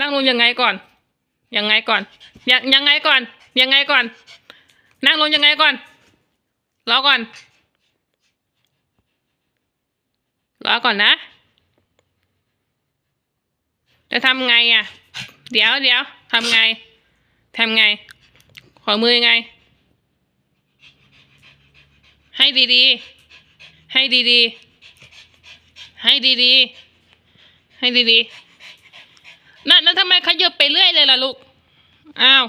นั่งลงยังไงก่อน ยังไงก่อน ยังยังไงก่อน ยังไงก่อน นั่งลงยังไงก่อนรอก่อนรอก่อนนะ จะทำไงอะ เดี๋ยวเดี๋ยวทำไงทำไง ขอมือยังไง ให้ดีๆ ให้ดีๆ ให้ดีๆ ให้ดีๆ นั่นนั่นทำไมขยับไปเรื่อยเลยล่ะลูก อ้าว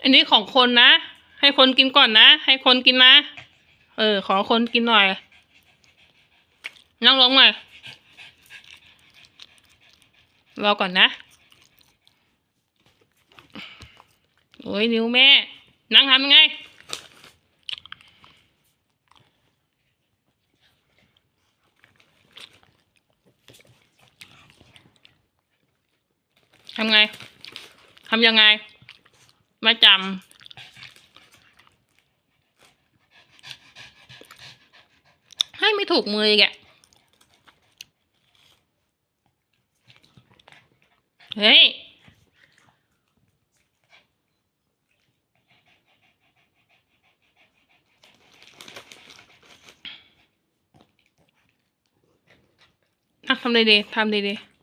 อันนี้ของคนนะ ให้คนกินก่อนนะ ให้คนกินนะ เออ ขอคนกินหน่อย นั่งลงหน่อย รอก่อนนะ โอ้ยนิ้วแม่ นั่งทำยังไง ทำไงทำยังไง มาจำให้ไม่ถูกมืออีกอะเฮ้ยอะทำดีๆทำดีๆ